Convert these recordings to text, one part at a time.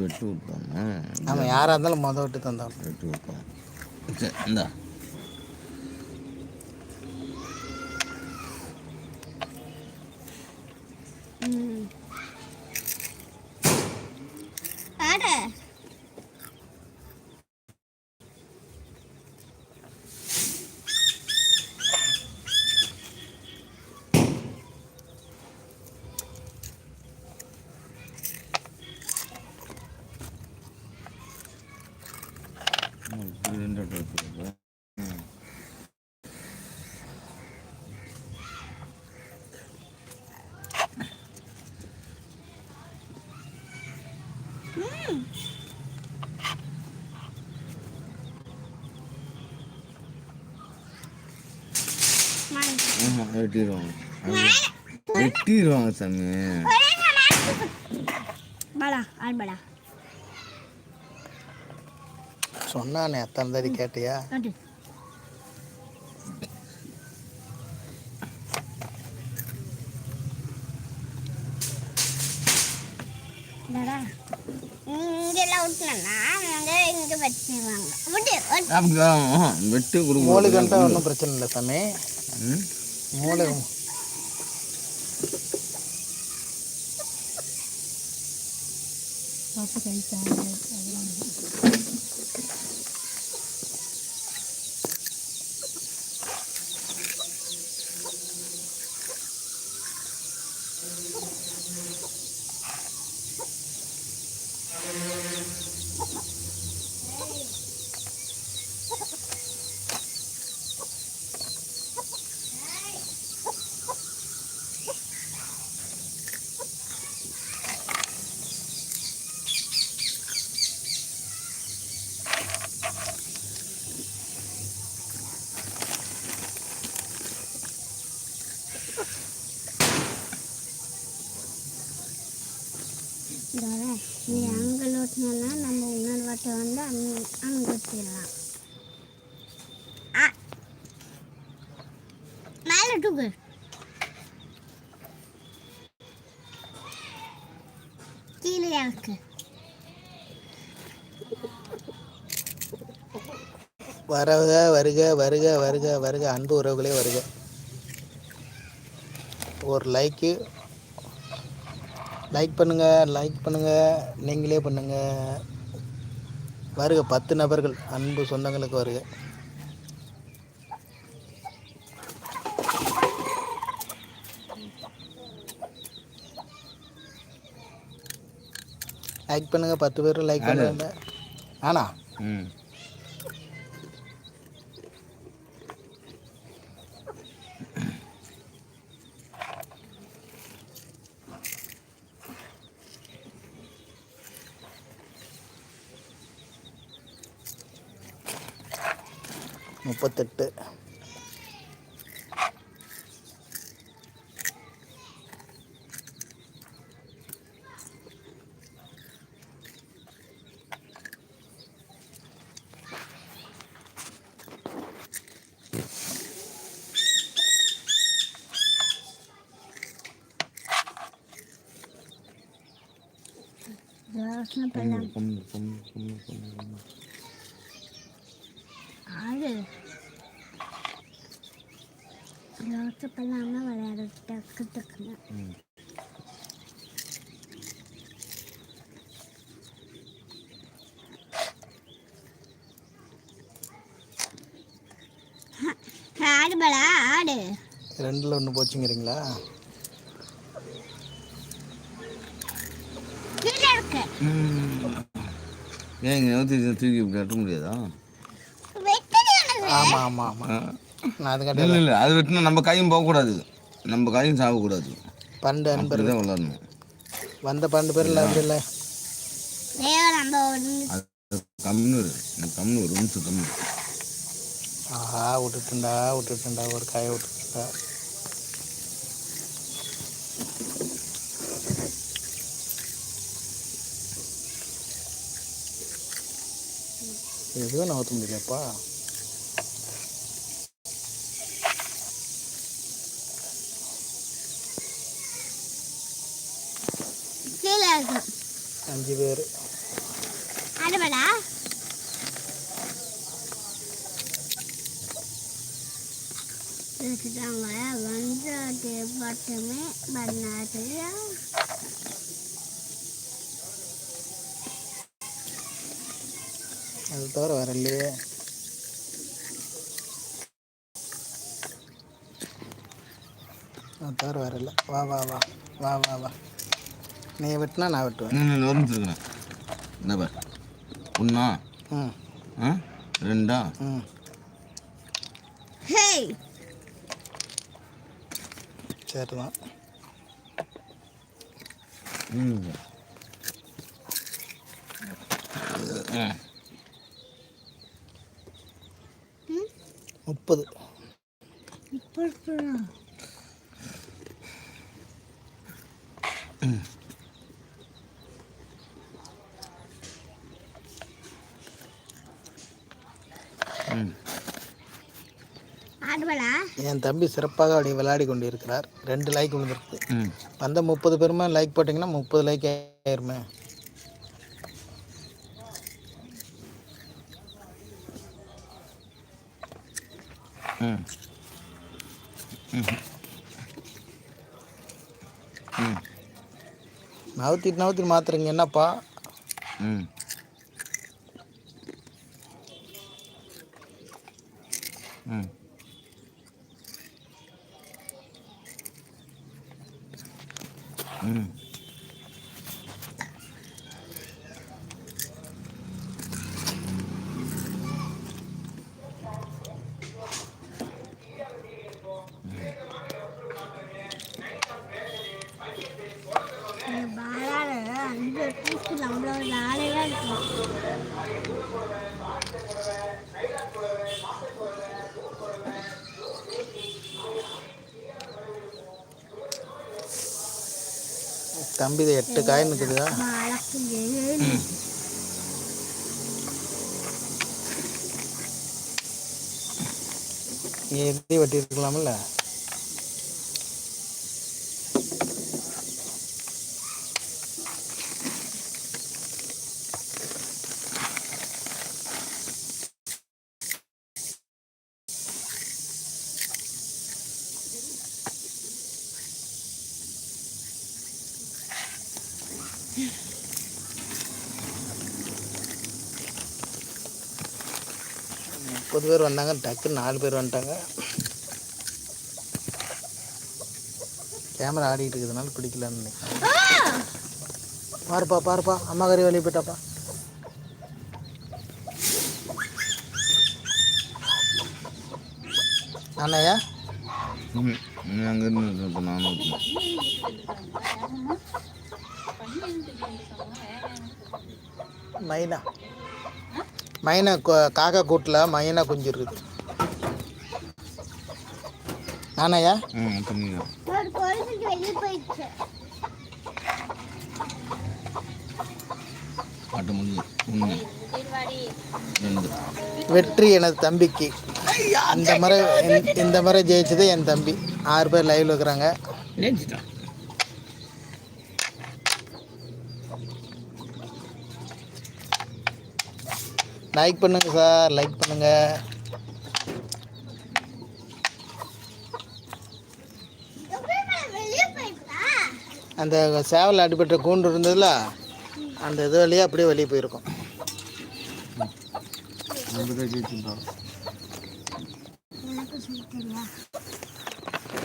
வெட்டு விட்டோம்னா ஆமாம் யாராக இருந்தாலும் மொதல் விட்டு தந்தோம் வெட்டு விட்டோம். சரி இந்தா ம். பாரு ம், இப்படி ரெண்டு வெட்டு வெட்டுறது. ம். வாங்க. ஆமாம் வெட்டிடுவாங்க வெட்டிடுவாங்க சாமி சொன்னானே எத்தனை தடி கேட்டியா விட்டு விட்டு. அப்படிதான் வெட்டு மூளை கண்டா கொடுக்க ஒன்றும் பிரச்சனை இல்லை சாமி. മോളെ. പാപ്പ കഴിച്ചാൽ நீ அங்கே ஓட்டினா நம்ம இன்னொரு வாட்டை வந்து அங்கே அங்கே ஊற்றிடலாம் மேலே டூக்கு கீழே இருக்கு வரக வருக வருக வருக வருக. அன்பு உறவுகளே வருக. ஒரு லைக்கு லைக் பண்ணுங்க லைக் பண்ணுங்க நீங்களே பண்ணுங்க. வருக பத்து நபர்கள் அன்பு சொந்தங்களுக்கு வருக. லைக் பண்ணுங்க பத்து பேர் லைக் பண்ணுங்க. ஆனா ம். முப்பத்தெட்டு. யோசனை பண்ண பொண்ணு பொண்ணு பொண்ணு பொண்ணு பொண்ணு பண்ணாமல் விளையாட டக்கு டக்குன்னு ஆடு பலா ஆடு ரெண்டில் ஒன்று போச்சுங்கிறீங்களா நூற்றி தூக்கி கட்ட முடியாதா ஆமாம் ஆமாம் ஆமாம். நான் அதுக்காட்டி இல்லை இல்லை அது வெட்டினா நம்ம கையும் போகக்கூடாது. நம்ம கையும் சாகக்கூடாது. பன்னெண்டு அன்பர் தான் வளரணும் வந்த பன்னெண்டு பேர் இல்லை இல்லை? தேவை நம்ம ஒன்று அது கம்னு இரு. எனக்கு கம்னு ஒரு நிமிஷம் கம்மி ஆஹா விட்டுட்டுண்டா விட்டுட்டுண்டா ஒரு காயை விட்டுட்டுண்டா. எதுவும் நகர்த்த முடியலப்பா கீழே அஞ்சு பேர் ஆடுபடா வச்சுட்டாங்க வந்து மட்டுமே பண்ணாது அது தவிர வேற இல்லையே அது தவிர இல்லை வா வா வா வா வா வா நீ வெட்டினா நான் வெட்டுவேன். ஒரு நிமிஷம் பார். ஒன்றா ம். ஆ? ரெண்டா? ம். ஹே! சரி தான் ம்? முப்பது. ம். என் தம்பி சிறப்பாக அப்படி விளையாடி கொண்டு இருக்கிறார் ரெண்டு லைக் விழுந்திருக்கு. ம். வந்த முப்பது பேருமே லைக் போட்டிங்கன்னா முப்பது லைக் ஆயிருமே. ம். ம். நவுத்திட்டு நவுத்திட்டு மாத்துறீங்க என்னப்பா? ம் ம் பாலாடு அஞ்சு டூஸ்க்கு நம்மளோட ஆளையா இருக்கும் தம்பி இது எட்டு காயின் இருக்குதா பாலக்கு ஏழு நீ எதையும் வெட்டியிருக்கலாம்ல? முப்பது பேர் வந்தாங்க டக்குன்னு நாலு பேர் வந்துட்டாங்க. கேமரா ஆடிட்டு இருக்கிறதுனால பிடிக்கலன்னு நினைக்கிறேன். பாருப்பா பாருப்பா அம்மா கறி வெளியே போயிட்டாப்பா. அண்ணையா? இப்போ நானும் மைனா. மைனா காக்கா கூட்டில் மைனா குஞ்சு இருக்குது நானாயா வெற்றி எனது தம்பிக்கு. இந்த முறை இந்த- இந்த முறை ஜெயிச்சது என் தம்பி. ஆறு பேர் லைவ்ல இருக்கிறாங்க. லைக் பண்ணுங்க சார் லைக் பண்ணுங்க. அந்த சேவல் அடிபட்ட கூண்டு இருந்ததுல அந்த இது வழியாக அப்படியே வெளியே போயிருக்கும். நம்ம தான் ஜெயிச்சிட்டோம் எனக்கு சொல்ல தெரியா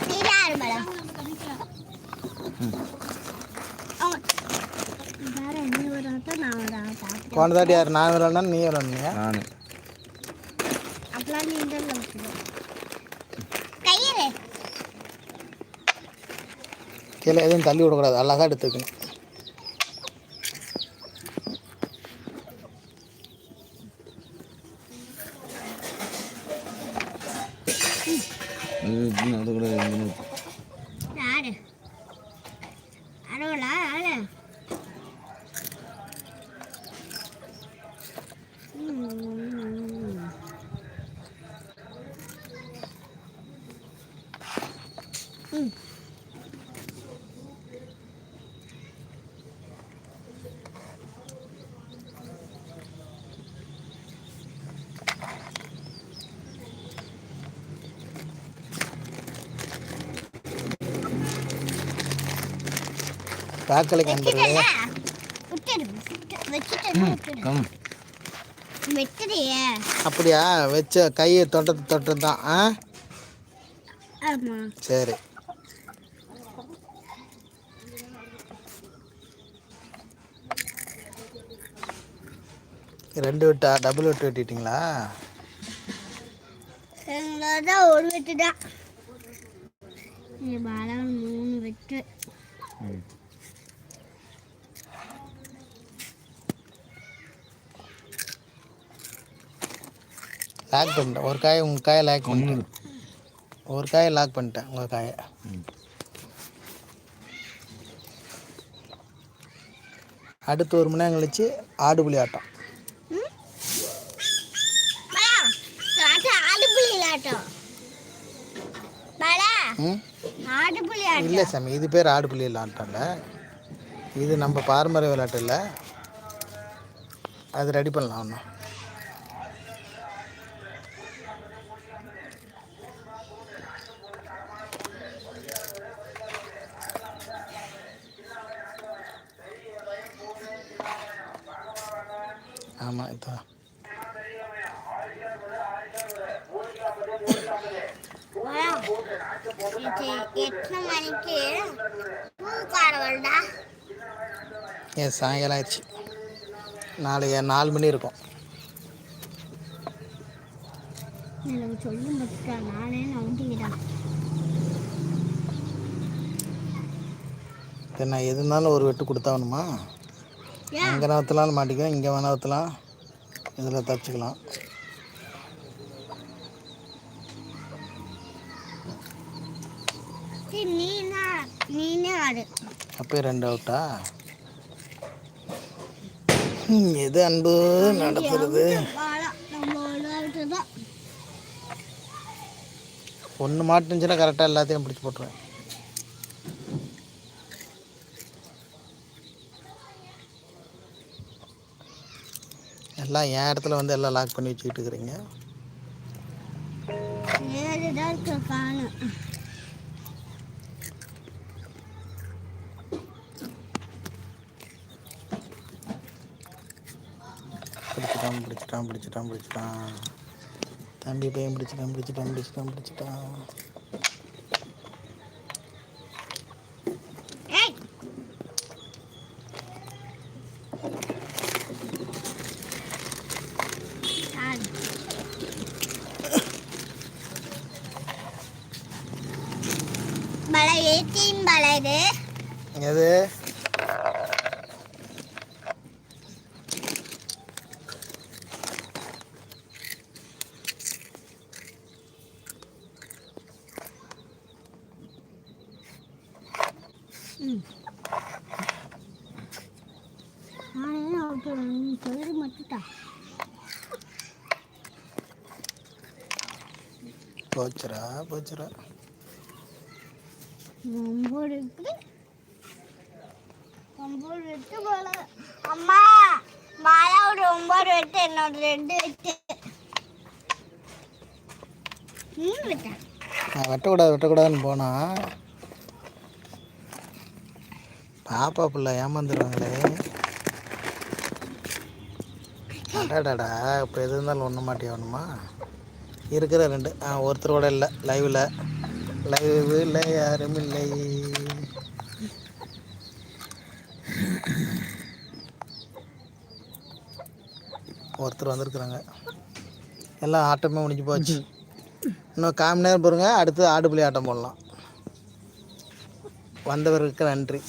இது யாரு மேடம் வேற என்ன ஒரு ஆட்டம் நான் ஒரு ஆட்டம் போன தாட்டி யார் நான். விளாட்னா நீ விளாட்னியா நான் கீழே எதுவும் தள்ளி விடக்கூடாது அழகாக எடுத்துக்கணும். அது கூட வாக்களிக்க நண்பர்களே அப்படியா? வச்ச கையை தொட்டது தொட்டது தான் ஆ? ஆமா. சரி. ரெண்டு விட்டா? டபுள் விட்டு வெட்டிட்டீங்களா? ஒரு வெட்டு தான் மூணு வெட்டு. லாக் பண்ணிட்டேன். ஒரு காயை உங்கள் காயை லாக் பண்ணிட்டேன். ஒரு காயை லாக் பண்ணிட்டேன் உங்கள் காயை. அடுத்து ஒரு மணி நேரம் கழிச்சு ஆடு புலி ஆட்டம். ஆடுபுலி ஆட்டம் ஆடுபுலி இல்லை சாமி இது பேர் ஆடு புலி ஆட்டம்ல இது நம்ம பாரம்பரிய விளையாட்டு இல்லை. அது ரெடி பண்ணலாம் ஒன்றும் எத்தனை மணிக்கு வருடா ஏன் சாயங்காலம் ஆயிடுச்சு நாளைக்கு நாலு மணி இருக்கும். நானே நம்பிக்கிறேன் சரி நான் எது இருந்தாலும் ஒரு வெட்டு கொடுத்தாகணுமா அங்கே நகர்த்தலாம்னு மாட்டிக்கலாம் இங்கே வேணா நகர்த்தலாம் இதில் தச்சுக்கலாம் அப்போயே ரெண்டு அவுட்டா எது அன்பு நடத்துறது ஒன்று மாட்டுச்சுன்னா கரெக்டாக எல்லாத்தையும் பிடிச்சி போட்டுருவேன் எல்லாம் என் இடத்துல வந்து எல்லாம் லாக் பண்ணி வச்சுக்கிட்டு இருக்கிறீங்க பிடிச்சிட்டான் பிடிச்சிட்டான் பிடிச்சிட்டான் பிடிச்சிட்டான். தம்பி பையன் பிடிச்சிட்டான் பிடிச்சிட்டான் பிடிச்சிட்டான் பிடிச்சிட்டான் ஏய் ஆடு பல ஏத்தின் பல இது எது போச்சுரா போச்சுரா ஒம்பது இருக்கு ஒம்பது வெட்டு போல. அம்மா மாலா ஒரு ஒம்பது வெட்டு என்னோட ரெண்டு வெட்டு. மூணு வெட்டா? நான் வெட்டக்கூடாது வெட்டக்கூடாதுன்னு போனா. பாப்பா பிள்ளை ஏமாந்துருவாங்களே. அடாடாடா இப்போ எது இருந்தாலும் ஒன்று மாட்டியாகணுமா இருக்கிற ரெண்டு. ஆ ஒருத்தர் கூட இல்லை லைவில் லைவில் யாரும் இல்லை ஒருத்தர் வந்திருக்குறாங்க. எல்லாம் ஆட்டமே முடிஞ்சு போச்சு. இன்னும் காமி நேரம் பாருங்க அடுத்து ஆடுபுலி ஆட்டம் போடலாம். வந்தவருக்கு நன்றி.